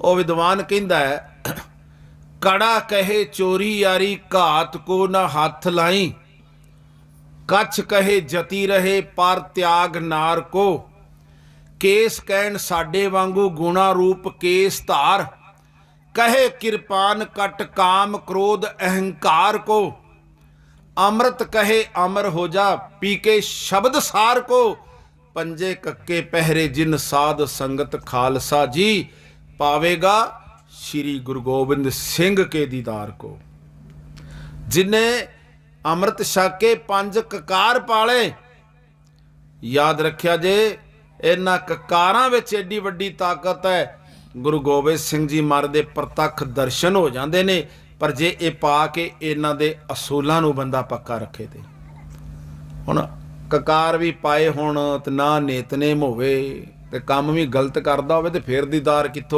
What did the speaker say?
ਉਹ ਵਿਦਵਾਨ ਕਹਿੰਦਾ ਹੈ, ਕੜਾ ਕਹੇ ਚੋਰੀ ਯਾਰੀ ਘਾਤ ਕੋ ਨਾ ਹੱਥ ਲਾਈ। ਕੱਛ ਕਹੇ ਜਤੀ ਰਹੇ ਪਰ ਤਿਆਗ ਨਾਰ ਕੋ। ਕੇਸ ਕਹਿਣ ਸਾਡੇ ਵਾਂਗੂ ਗੁਣਾ ਰੂਪ ਕੇਸ ਧਾਰ। ਕਹੇ ਕਿਰਪਾਨ ਕਟ ਕਾਮ ਕ੍ਰੋਧ ਅਹੰਕਾਰ ਕੋ। ਅੰਮ੍ਰਿਤ ਕਹੇ ਅਮਰ ਹੋ ਜਾ ਪੀ ਕੇ ਸ਼ਬਦ ਸਾਰ ਕੋ। ਪੰਜੇ ਕੱਕੇ ਪਹਿਰੇ ਜਿਨ ਸਾਧ ਸੰਗਤ ਖਾਲਸਾ ਜੀ ਪਾਵੇਗਾ ਸ੍ਰੀ ਗੁਰੂ ਗੋਬਿੰਦ ਸਿੰਘ ਕੇ ਦੀਦਾਰ ਕੋ। ਜਿਨੇ ਅੰਮ੍ਰਿਤ ਛਕ ਕੇ ਪੰਜ ਕਕਾਰ ਪਾਲੇ, ਯਾਦ ਰੱਖਿਆ ਜੇ, ਇਹਨਾਂ ਕਕਾਰਾਂ ਵਿੱਚ ਏਡੀ ਵੱਡੀ ਤਾਕਤ ਹੈ, ਗੁਰੂ ਗੋਬਿੰਦ ਸਿੰਘ ਜੀ ਮਹਾਰਾਜ ਦੇ ਪ੍ਰਤੱਖ ਦਰਸ਼ਨ ਹੋ ਜਾਂਦੇ ਨੇ, ਪਰ ਜੇ ਇਹ ਪਾ ਕੇ ਇਹਨਾਂ ਦੇ ਅਸੂਲਾਂ ਨੂੰ ਬੰਦਾ ਪੱਕਾ ਰੱਖੇ ਤੇ। ਹੁਣ ਕਕਾਰ ਵੀ ਪਾਏ ਹੁਣ ਤੇ ਨਾ ਨੇਤਨੇਮ ਹੋਵੇ ਤੇ ਕੰਮ ਵੀ ਗਲਤ ਕਰਦਾ ਹੋਵੇ ਤੇ ਫੇਰ ਦੀਦਾਰ ਕਿੱਥੋਂ